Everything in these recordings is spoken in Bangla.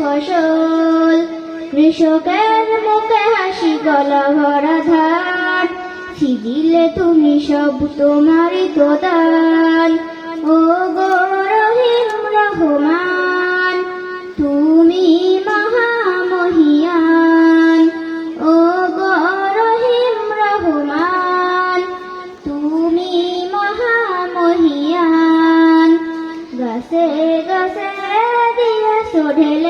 ফসল। কৃষকের মুখে হাসি গলা ভরা ধান। ছিদিলে তুমি সব তোমারই তো দান ও গো রহিম রহমান, তুমি মহামহিয়ান। ও গো রহিম রহমান, তুমি মহামহিয়ান। গাছে গাছে দিয়েছ ঢেলে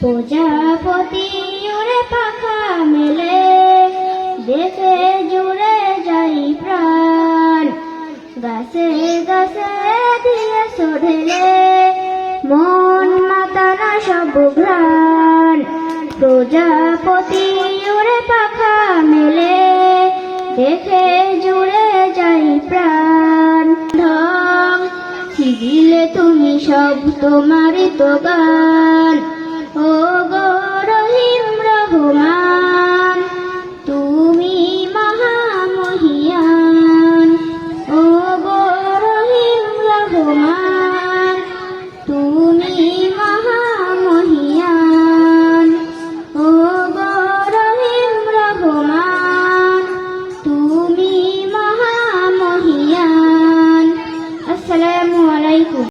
প্রজাপতি উড়ে পাখা মেলে দেখে জুড়ে যাই প্রাণ। গাছে গাছে দিয়েছ ঢেলে মন মাতানো সব ঘ্রাণ। প্রজাপতি উড়ে পাখা মেলে দেখে জুড়ে ছিদিলে তুমি সব তোমারই তো গান। তুমি মহামহিয়ান আসসালামু আলাইকুম